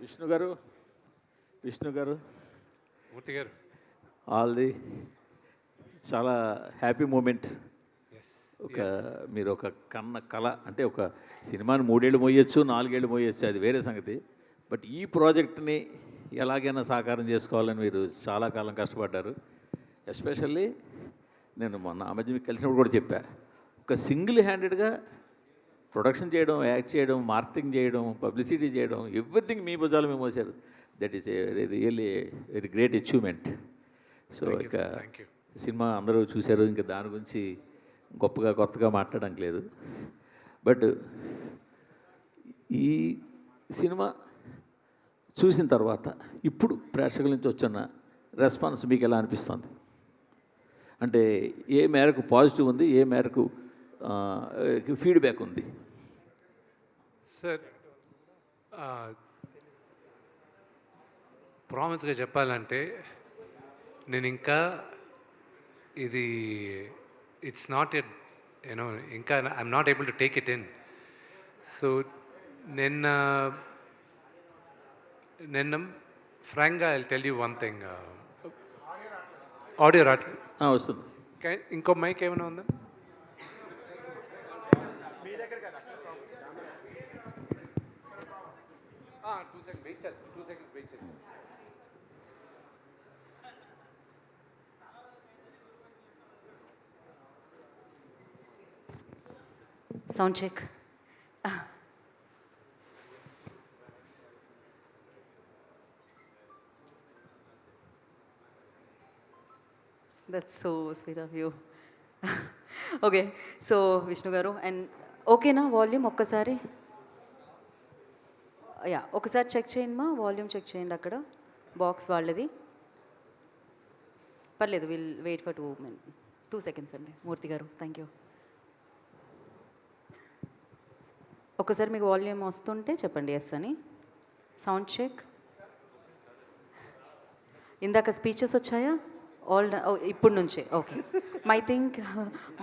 విష్ణు గారు విష్ణు గారు. మూర్తి గారు. ఆల్ ది చాలా హ్యాపీ మూమెంట్ ఒక మీరు ఒక కన్న కళ అంటే ఒక సినిమాని మూడేళ్ళు మోయొచ్చు నాలుగేళ్ళు మోయొచ్చు అది వేరే సంగతి. బట్ ఈ ప్రాజెక్ట్ని ఎలాగైనా సాకారం చేసుకోవాలని మీరు చాలా కాలం కష్టపడ్డారు. ఎస్పెషల్లీ నేను మొన్న ఆ మధ్య మీకు కలిసినప్పుడు కూడా చెప్పా. ఒక సింగిల్ హ్యాండెడ్గా ప్రొడక్షన్ చేయడం యాక్ట్ చేయడం మార్కెటింగ్ చేయడం పబ్లిసిటీ చేయడం ఎవ్రీథింగ్ మీ భుజాల మీద మోసారు. That is a really very great achievement so ఇక. సినిమా అందరూ చూశారు. ఇంకా దాని గురించి గొప్పగా కొత్తగా మాట్లాడడానికి లేదు. బట్ ఈ సినిమా చూసిన తర్వాత ఇప్పుడు ప్రేక్షకుల నుంచి వచ్చిన రెస్పాన్స్ మీకు ఎలా అనిపిస్తుంది? అంటే ఏ మేరకు పాజిటివ్ ఉంది? ఏ మేరకు ఫీడ్బ్యాక్ ఉంది. సార్ ప్రామిస్గా చెప్పాలంటే నేను ఇంకా ఇది it's not at you know ఇంకా I'm not able to take it in so నిన్న నిన్న ఫ్రాంక్గా I tell you one thing audio రావట్లేదు ఆ, వస్తుంది. ఇంకో మైక్ ఏమైనా ఉందా? టూ సెకండ్ వెయిట్ చేస్తాను టూ సెకండ్స్ వెయిట్ చేస్తాను Sound check. Ah. That's so sweet of you. Okay so Vishnu గారు అండ్ ఓకేనా వాల్యూమ్ ఒక్కసారి యా ఒకసారి చెక్ చేయండి మా వాల్యూమ్ చెక్ చేయండి అక్కడ. బాక్స్ వాళ్ళది. పర్లేదు will wait for two min two seconds అండి మూర్తి గారు థ్యాంక్ యూ ఒకసారి మీకు వాల్యూమ్ వస్తుంటే చెప్పండి ఎస్ అని. సౌండ్ చెక్ ఇందాక స్పీచెస్ వచ్చాయా? ఆల్ oh, ఇప్పుడు నుంచే ఓకే మై థింక్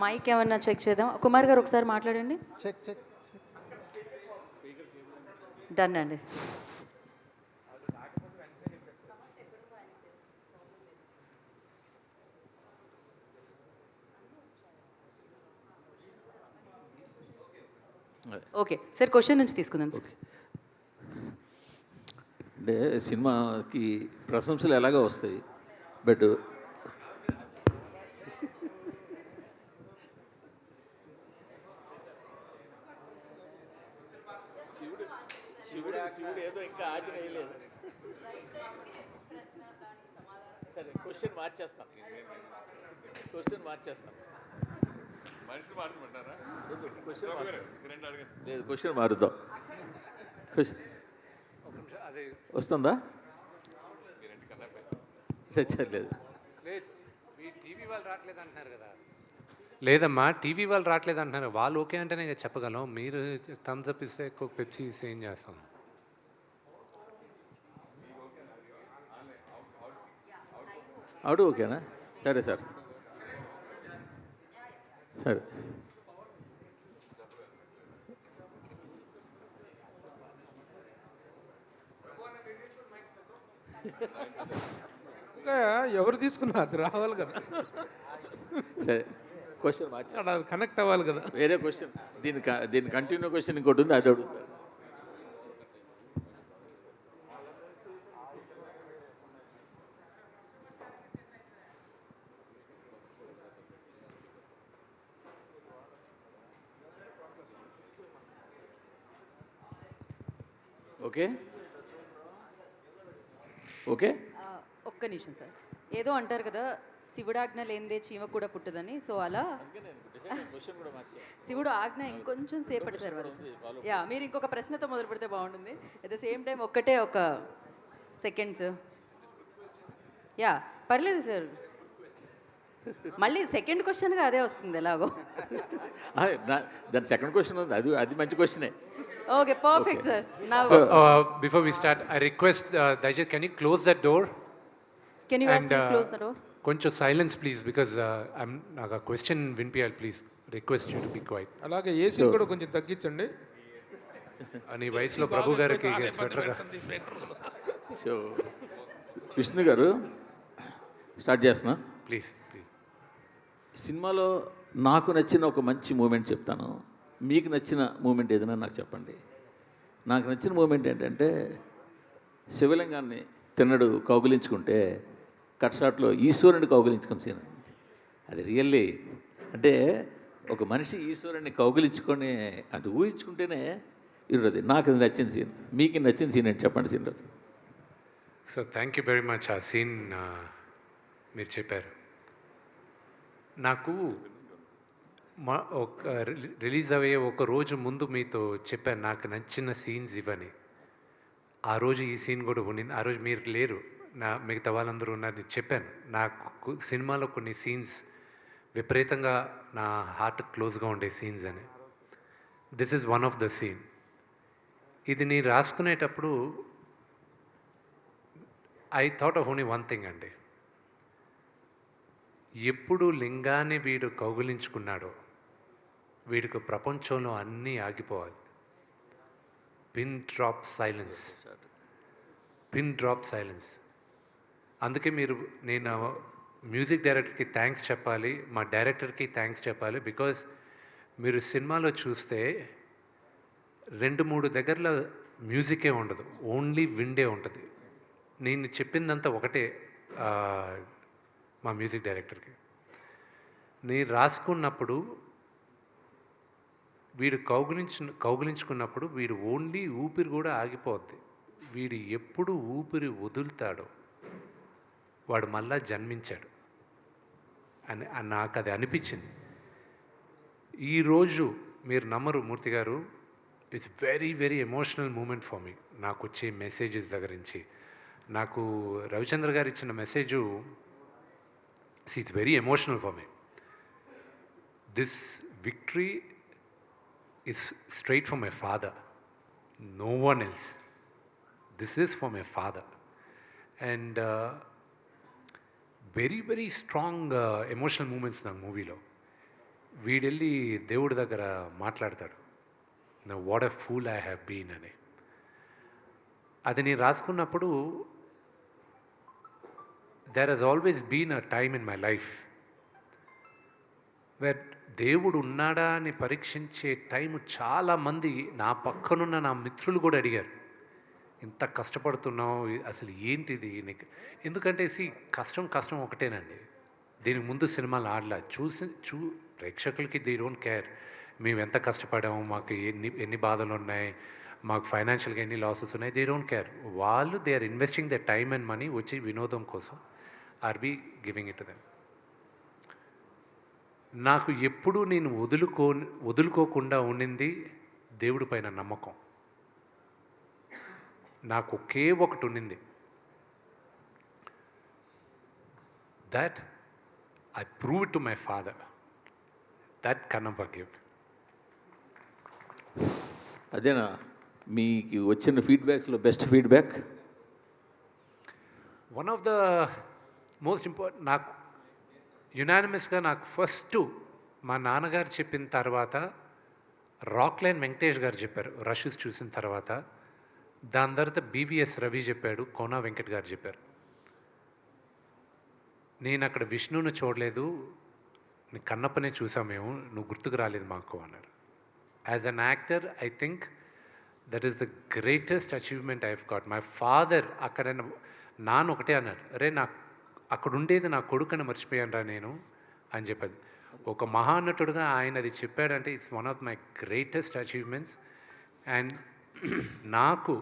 మైక్ ఏమన్నా చెక్ చేద్దాం కుమార్ గారు ఒకసారి మాట్లాడండి. చెక్ చెక్ డన్ అండి ఓకే సార్ క్వశ్చన్ నుంచి తీసుకుందాం సార్. అంటే సినిమాకి ప్రశంసలు ఎలాగో వస్తాయి బట్ శివుడు శివుడు ఏదో ఇంకా ఆజ్ఞ వేయలేదు సరే క్వశ్చన్ మార్చేస్తాను క్వశ్చన్ మార్చేస్తాను మనిషి మార్చమంటారా? క్వశ్చన్ లేదు క్వశ్చన్ మారుద్దాం. క్వశ్చన్. ఒక నిమిషం అది వస్తుందా. సచ్చలేదు లేదు మీ టీవీ వాళ్ళు రావట్లేదు అంటున్నారు కదా. లేదమ్మా టీవీ వాళ్ళు రావట్లేదు అంటున్నారు వాళ్ళు ఓకే అంటేనే చెప్పగలం. మీరు థమ్స్ అప్ ఇస్తే ఎక్కువ పెప్సీ ఇస్తే ఏం చేస్తాం? అవుడు ఓకేనా? సరే సార్. సరే. ఇంకా ఎవరు తీసుకున్నారు? రావాలి కదా. సరే. క్వశ్చన్ అది కనెక్ట్ అవ్వాలి కదా. వేరే క్వశ్చన్ దీని దీని కంటిన్యూ క్వశ్చన్ ఇంకోటి ఉంది అది అడుగుతారు ఓకే? ఓకే? ఒక్క నిమిషం సార్. ఏదో అంటారు కదా శివుడాజ్ఞ లేనిదే చీమ కూడా పుట్టదని సో అలా శివుడు ఆజ్ఞ ఇంకొంచెం సేపటి తర్వాత యా మీరు ఇంకొక ప్రశ్నతో మొదలు పెడితే బాగుంటుంది. అట్ ద సేమ్ టైం ఒక్కటే ఒక సెకండ్స్ యా పర్లేదు సార్ మళ్ళీ సెకండ్ క్వశ్చన్గా అదే వస్తుంది ఎలాగో. దాని సెకండ్ క్వశ్చన్ ఉంది అది అది మంచి క్వశ్చనే ఓకే పర్ఫెక్ట్ సార్ నా before we start I request దయచేసి can you close that door can you close the door కొంచెం సైలెన్స్ ప్లీజ్ బికాజ్ ఐమ్ నాకు ఆ క్వశ్చన్ వినిపించాలి please request you to be quiet అలాగే ఏసీ కూడా కొంచెం తగ్గించండి. నీ వయసులో ప్రభు గారికి స్వెటర్గా సో విష్ణు గారు స్టార్ట్ చేస్తున్నా? ప్లీజ్ ప్లీజ్ సినిమాలో నాకు నచ్చిన ఒక మంచి మూమెంట్ చెప్తాను. మీకు నచ్చిన మూమెంట్ ఏదైనా నాకు చెప్పండి. నాకు నచ్చిన మూమెంట్ ఏంటంటే శివలింగాన్ని తిన్నడు కౌగిలించుకుంటే కట్ షాట్లో ఈశ్వరుని కౌగిలించుకున్న సీన్. అది రియల్లీ. అంటే ఒక మనిషి ఈశ్వరుని కౌగిలించుకొని అది ఊహించుకుంటేనే ఇరుది నాకు అది నచ్చిన సీన్. మీకు నచ్చిన సీన్ ఏంటి? చెప్పండి scene so thank you very much ఆ సీన్ మీరు చెప్పారు. నాకు మా ఒక రిలీజ్ అయ్యే ఒక రోజు ముందు మీతో చెప్పాను. నాకు నచ్చిన సీన్స్ ఇవని ఆ రోజు ఈ సీన్ కూడా ఉండింది. ఆ రోజు మీరు లేరు. నా మిగతా వాళ్ళందరూ ఉన్నారని చెప్పాను. నాకు సినిమాలో కొన్ని సీన్స్ విపరీతంగా నా హార్ట్ క్లోజ్గా ఉండే సీన్స్ అని. This is one of the scene. ఇది నేను రాసుకునేటప్పుడు I thought of only one thing అండి. ఎప్పుడు లింగాన్ని వీడు కౌగులించుకున్నాడో వీడికి ప్రపంచంలో అన్నీ ఆగిపోవాలి. Pin drop silence. Pin drop silence. అందుకే మీరు నేను మ్యూజిక్ డైరెక్టర్కి థ్యాంక్స్ చెప్పాలి మా డైరెక్టర్కి థ్యాంక్స్ చెప్పాలి బికాజ్ మీరు సినిమాలో చూస్తే రెండు మూడు దగ్గరలో మ్యూజికే ఉండదు ఓన్లీ విండే ఉంటుంది. నేను చెప్పిందంతా ఒకటే మా మ్యూజిక్ డైరెక్టర్కి. నేను రాసుకున్నప్పుడు వీడు కౌగులించు కౌగులించుకున్నప్పుడు వీడు ఓన్లీ ఊపిరి కూడా ఆగిపోద్ది. వీడు ఎప్పుడు ఊపిరి వదులుతాడో వాడు మళ్ళా జన్మించాడు. అని నాకు అది అనిపించింది. ఈరోజు మీరు నమ్మరు మూర్తి గారు it's very very emotional moment for me నాకు వచ్చే మెసేజెస్ దగ్గర నుంచి. నాకు రవిచంద్ర గారు ఇచ్చిన message it's very emotional for me this victory is straight for my father no one else this is for my father and very very strong emotional moments నా మూవీలో. వీడెళ్ళి దేవుడి దగ్గర మాట్లాడతాడు. What a fool I have been అని. అది నేను రాసుకున్నప్పుడు there he's always been a time in my life where దేవుడు ఉన్నాడా అని పరీక్షించే టైం చాలామంది నా పక్కనున్న నా మిత్రులు కూడా అడిగారు. ఇంత కష్టపడుతున్నావు అసలు ఏంటిది నీకు? ఎందుకంటే సి కష్టం కష్టం ఒకటేనండి. దీనికి ముందు సినిమాలు ఆడలా. చూసి చూ ప్రేక్షకులకి దే డోంట్ కేర్. మేము ఎంత కష్టపడాము మాకు ఎన్ని ఎన్ని బాధలు ఉన్నాయి మాకు ఫైనాన్షియల్గా ఎన్ని లాసెస్ ఉన్నాయి దే డోంట్ కేర్. వాళ్ళు they are investing the time and money వచ్చి వినోదం కోసం are be giving it them. నాకు ఎప్పుడూ నేను వదులుకో వదులుకోకుండా ఉండింది దేవుడి పైన నమ్మకం. నాకు ఒకే ఒకటి ఉండింది. That I prove to my father that Kannappa give అదేనా? మీకు వచ్చిన ఫీడ్బ్యాక్స్లో best feedback one of the most important నాకు యునానిమస్గా నాకు ఫస్ట్ మా నాన్నగారు చెప్పిన తర్వాత రాక్లైన్ వెంకటేష్ గారు చెప్పారు రషెస్ చూసిన తర్వాత. దాని తర్వాత బీవీఎస్ రవి చెప్పాడు కోనా వెంకట్ గారు చెప్పారు. నేను అక్కడ విష్ణువుని చూడలేదు కన్నప్పనే చూసాం మేము నువ్వు గుర్తుకు రాలేదు మాకు అన్నారు as an actor I think that is the greatest achievement I have got my father అక్కడ నాన్న ఒకటే అన్నాడు అరే నా అక్కడ ఉండేది నా కొడుకుని మర్చిపోయాను రా నేను అని చెప్పాడు. ఒక మహానటుడుగా ఆయన అది చెప్పాడంటే it's one of my greatest achievements and నాకు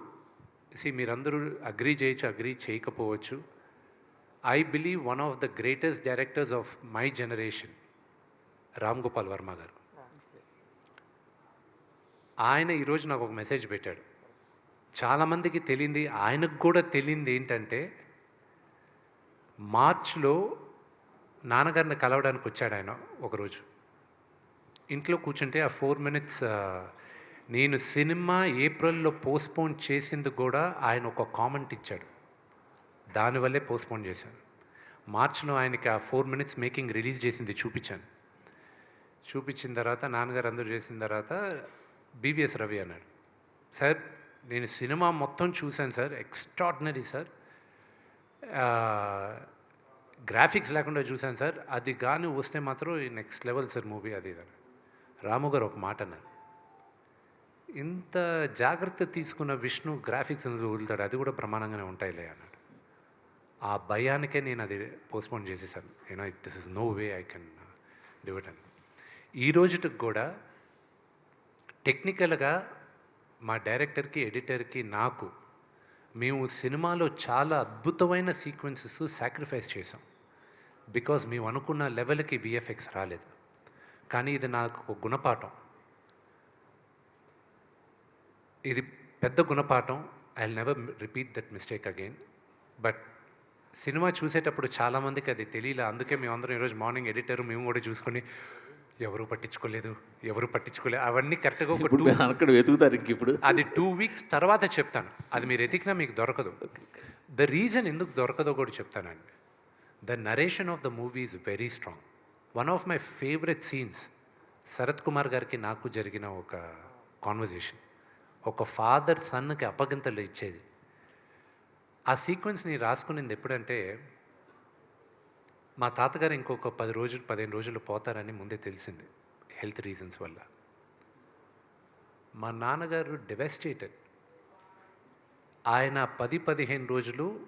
సి మీరందరూ అగ్రీ చేయొచ్చు అగ్రీ చేయకపోవచ్చు. I believe one of the greatest directors of my generation Ram Gopal Varma గారు. ఆయన ఈరోజు నాకు ఒక మెసేజ్ పెట్టాడు. చాలామందికి తెలియంది ఆయనకు కూడా తెలియంది ఏంటంటే మార్చ్లో నాన్నగారిని కలవడానికి వచ్చాడు ఆయన ఒకరోజు ఇంట్లో కూర్చుంటే ఆ ఫోర్ మినిట్స్ నేను సినిమా ఏప్రిల్లో పోస్ట్పోన్ చేసింది కూడా ఆయన ఒక కామెంట్ ఇచ్చాడు. దానివల్లే పోస్ట్పోన్ చేశాను. మార్చ్లో ఆయనకి ఆ ఫోర్ మినిట్స్ మేకింగ్ రిలీజ్ చేసింది చూపించాను. చూపించిన తర్వాత నాన్నగారు అందరూ చేసిన తర్వాత బీవీఎస్ రవి అన్నాడు సార్ నేను సినిమా మొత్తం చూశాను సార్ ఎక్స్ట్రాడినరీ సార్. గ్రాఫిక్స్ లేకుండా చూశాను సార్. అది కానీ వస్తే మాత్రం నెక్స్ట్ లెవెల్ సార్ మూవీ అది ఇది అని. రాము గారు ఒక మాట అన్నారు. ఇంత జాగ్రత్త తీసుకున్న విష్ణు గ్రాఫిక్స్ వదులుతాడు. అది కూడా ప్రమాణంగానే ఉంటాయిలే అన్నాడు. ఆ భయానికే నేను అది పోస్ట్పోన్ చేసేసాను. You know this is no way I can do it అని. ఈ రోజుటికి కూడా టెక్నికల్గా మా డైరెక్టర్కి ఎడిటర్కి నాకు మేము సినిమాలో చాలా అద్భుతమైన సీక్వెన్సెస్ సాక్రిఫైస్ చేసాం బికాజ్ మేము అనుకున్న లెవెల్కి విఎఫ్ఎక్స్ రాలేదు. కానీ ఇది నాకు ఒక గుణపాఠం. ఇది పెద్ద గుణపాఠం. I never repeat that mistake again but cinema చూసేటప్పుడు చాలామందికి అది తెలియలే. అందుకే మేమందరం ఈరోజు మార్నింగ్ ఎడిటర్ మేము కూడా చూసుకొని ఎవరు పట్టించుకోలేదు ఎవరు పట్టించుకోలేదు అవన్నీ కరెక్ట్గా అక్కడ వెతుకుతారు ఇంక ఇప్పుడు. అది టూ వీక్స్ తర్వాత చెప్తాను. అది మీరు ఎతికినా మీకు దొరకదు. ద రీజన్ ఎందుకు దొరకదో కూడా చెప్తానండి. The narration of the movie is very strong one of my favourite scenes Sarath Kumar గారికి నాకు జరిగిన ఒక కాన్వర్జేషన్ ఒక ఫాదర్ సన్కి అప్పగింతలు ఇచ్చేది. ఆ సీక్వెన్స్ని రాసుకునింది ఎప్పుడంటే మా తాతగారు ఇంకొక పది రోజులు పదిహేను రోజులు పోతారని ముందే తెలిసింది హెల్త్ రీజన్స్ వల్ల. మా నాన్నగారు డెవెస్టేటెడ్ ఆయన పది పదిహేను రోజులు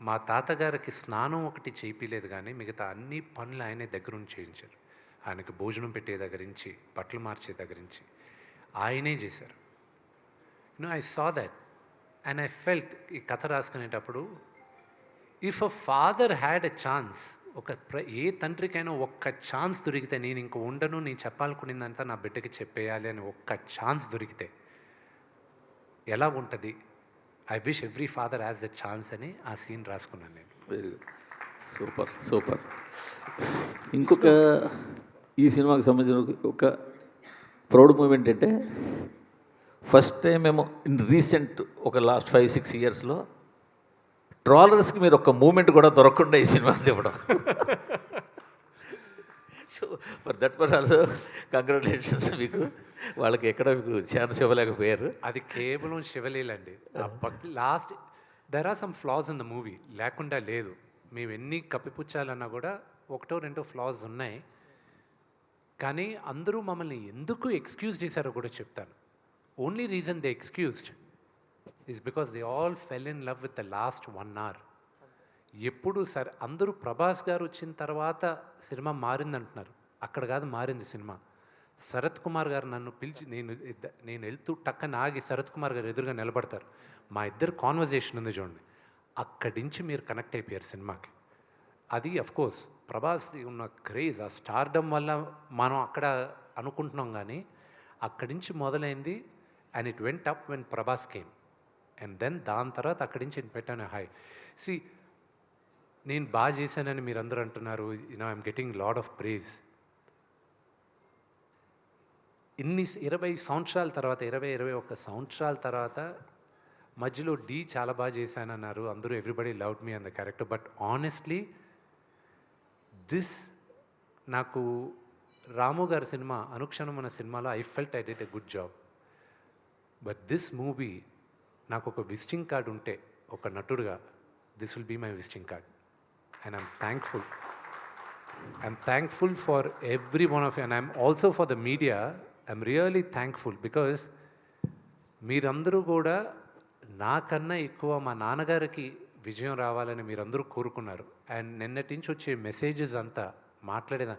మా తాతగారికి స్నానం ఒకటి చేయించలేదు కానీ మిగతా అన్ని పనులు ఆయనే దగ్గరుండి చేయించారు. ఆయనకు భోజనం పెట్టే దగ్గర నుంచి బట్టలు మార్చే దగ్గర నుంచి ఆయనే చేశారు. No I saw that and I felt ఈ కథ రాసుకునేటప్పుడు if a father had a chance ఒక ప్ర ఏ తండ్రికైనా ఒక్క ఛాన్స్ దొరికితే నేను ఇంక ఉండను నేను చెప్పాలనుకునేదంతా నా బిడ్డకి చెప్పేయాలి అని ఒక్క ఛాన్స్ దొరికితే ఎలా ఉంటుంది? I wish every father has the chance అని ఆ సీన్ రాసుకున్నాను నేను. వెరీ గుడ్ సూపర్ సూపర్ ఇంకొక ఈ సినిమాకి సంబంధించిన ఒక ప్రౌడ్ మూమెంట్ అంటే ఫస్ట్ టైం మేము ఇన్ రీసెంట్ ఒక లాస్ట్ ఫైవ్ సిక్స్ ఇయర్స్లో ట్రాలర్స్కి మీరు ఒక మూమెంట్ కూడా దొరకకుండా ఈ సినిమా ఇవ్వడం. So for that per also congratulations మీకు. వాళ్ళకి ఎక్కడ మీకు ఛాన్స్ ఇవ్వలేకపోయారు. అది కేవలం శివలీలండి. Last there are some flaws in the movie లేకుండా లేదు. మేము ఎన్ని కప్పిపుచ్చాలన్నా కూడా ఒకటో రెండో ఫ్లాస్ ఉన్నాయి. కానీ అందరూ మమ్మల్ని ఎందుకు ఎక్స్క్యూజ్ చేశారో కూడా చెప్తాను. Only reason they excused is because they all fell in love with the last one hour ఎప్పుడు సరే అందరూ ప్రభాస్ గారు వచ్చిన తర్వాత సినిమా మారిందంటున్నారు. అక్కడ కాదు మారింది సినిమా. శరత్ కుమార్ గారు నన్ను పిలిచి నేను నేను వెళ్తూ టక్కన ఆగి శరత్ కుమార్ గారు ఎదురుగా నిలబడతారు. మా ఇద్దరు కాన్వర్జేషన్ ఉంది చూడండి. అక్కడి నుంచి మీరు కనెక్ట్ అయిపోయారు సినిమాకి. అది కోర్స్ ప్రభాస్ ఉన్న క్రేజ్ ఆ స్టార్డమ్ వల్ల మనం అక్కడ అనుకుంటున్నాం కానీ అక్కడి నుంచి మొదలైంది and it went up when Prabhas came and then దాని తర్వాత అక్కడి నుంచి నేను పెట్టాను. హాయ్ సి నేను బాగా చేశానని మీరు అందరూ అంటున్నారు you know I'm getting lot of praise ఇన్ని ఇరవై సంవత్సరాల తర్వాత ఇరవై ఇరవై ఒక్క సంవత్సరాల తర్వాత మధ్యలో డీ చాలా బాగా చేశానన్నారు. అందరూ everybody loved me on the character but honestly this నాకు రాము గారి సినిమా అనుక్షణం అన్న సినిమాలో I felt I did a good job but this movie నాకు ఒక విజిటింగ్ కార్డ్ ఉంటే ఒక నటుడుగా this will be my visiting card and I'm thankful I'm thankful for every one of and I'm also for the media I'm really thankful because మీరందరూ కూడా నాకన్నా ఎక్కువ మా నాన్నగారికి విజయం రావాలని మీరందరూ కోరుకున్నారు. అండ్ నిన్నటి నుంచి వచ్చే మెసేజెస్ అంతా మాట్లాడేదా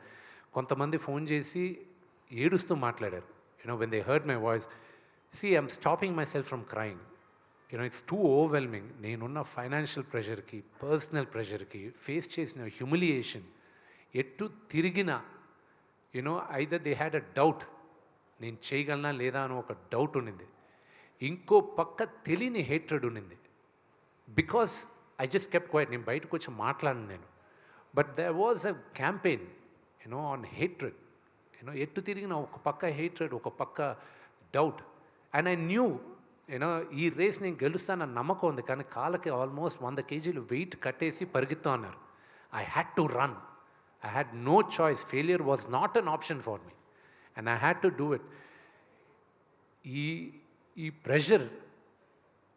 కొంతమంది ఫోన్ చేసి ఏడుస్తూ మాట్లాడారు. You know when they heard my voice see I'm stopping myself from crime you know it's too overwhelming నేనున్న ఫైనాన్షియల్ ప్రెషర్కి పర్సనల్ ప్రెషర్కి ఫేస్ చేసిన హ్యూమిలియేషన్ ఎటు తిరిగినా you know either they had a doubt నేను చేయగలనా లేదా అని ఒక డౌట్ ఉండింది. ఇంకో పక్క తెలియని హేట్రెడ్ ఉండింది. Because I just kept quiet నేను బయటకు వచ్చి మాట్లాడను నేను. But there was a campaign you know on hatred you know ఎట్టు తిరిగిన ఒక పక్క హేట్రెడ్ ఒక పక్క doubt and I knew you know ఈ రేస్ నేను గెలుస్తానన్న నమ్మకం ఉంది. కానీ కాళ్ళకి ఆల్మోస్ట్ వంద కేజీలు వెయిట్ కట్టేసి పరిగెత్తు అన్నారు. I had to run I had no choice failure was not an option for me and I had to do it ఈ ఈ ప్రెషర్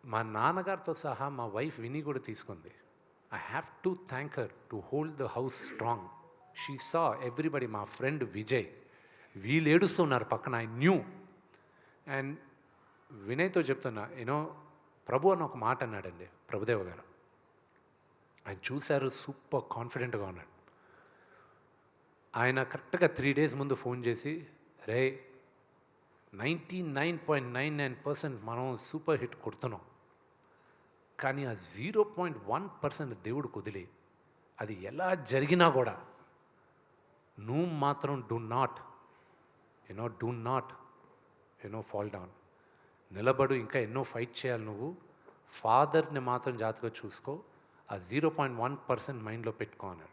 మా నాన్నగారితో సహా మా వైఫ్ విని కూడా తీసుకుంది. I have to thank her to hold the house strong she saw everybody మా ఫ్రెండ్ విజయ్ వీళ్ళు ఏడుస్తున్నారు పక్కన. ఐ న్యూ అండ్ వినయ్తో చెప్తున్నా ఏనో ప్రభు అని ఒక మాట అన్నాడండి ప్రభుదేవ గారు. ఆయన చూశారు సూపర్ కాన్ఫిడెంట్గా ఉన్నాడు. ఆయన కరెక్ట్గా త్రీ డేస్ ముందు ఫోన్ చేసి రే ninety nine point nine nine percent మనం సూపర్ హిట్ కొడుతున్నాం. కానీ ఆ జీరో పాయింట్ వన్ పర్సెంట్ దేవుడు కుదిలి అది ఎలా జరిగినా కూడా నువ్వు మాత్రం do not you know do not you know fall down. నిలబడు ఇంకా ఎన్నో ఫైట్ చేయాలి నువ్వు. ఫాదర్ని మాత్రం జాగ్రత్తగా చూసుకో. ఆ జీరో పాయింట్ వన్ పర్సెంట్ మైండ్లో పెట్టుకో అన్నాడు.